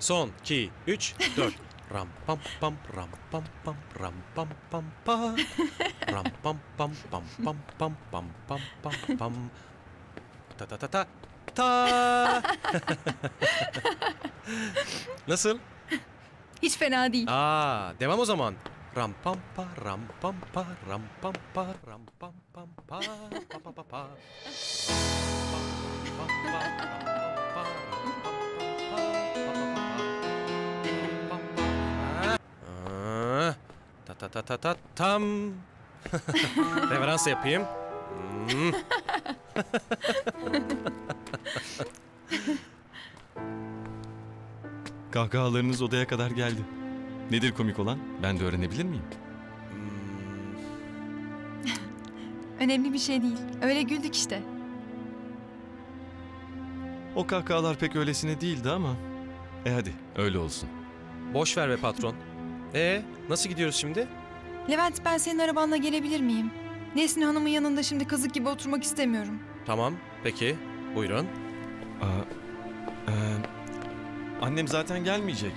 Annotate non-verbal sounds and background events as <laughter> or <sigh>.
Son 2 3 4 Ram pam pam ram pam pam ram pam pam pa Ram pam pam pam pam pam pam pam pam pam Ta ta ta ta ta <laughs> Nasıl? Hiç fena değil. Aa, devam o zaman. Ram pam pa ram pam pa ram pam pa ram pam pam pa pa pa pa pa. Ram pam pa Ta ta ta ta ta tam. <laughs> Reverans yapayım. Hmm. <laughs> Kahkahalarınız odaya kadar geldi. Nedir komik olan? Ben de öğrenebilir miyim? Hmm. <laughs> Önemli bir şey değil. Öyle güldük işte. O kahkahalar pek öylesine değildi ama... E hadi öyle olsun. Boş ver be patron. E nasıl gidiyoruz şimdi? Levent ben senin arabanla gelebilir miyim? Nesrin Hanım'ın yanında şimdi kazık gibi oturmak istemiyorum. Tamam, peki. Buyurun. Aa, e, annem zaten gelmeyecek.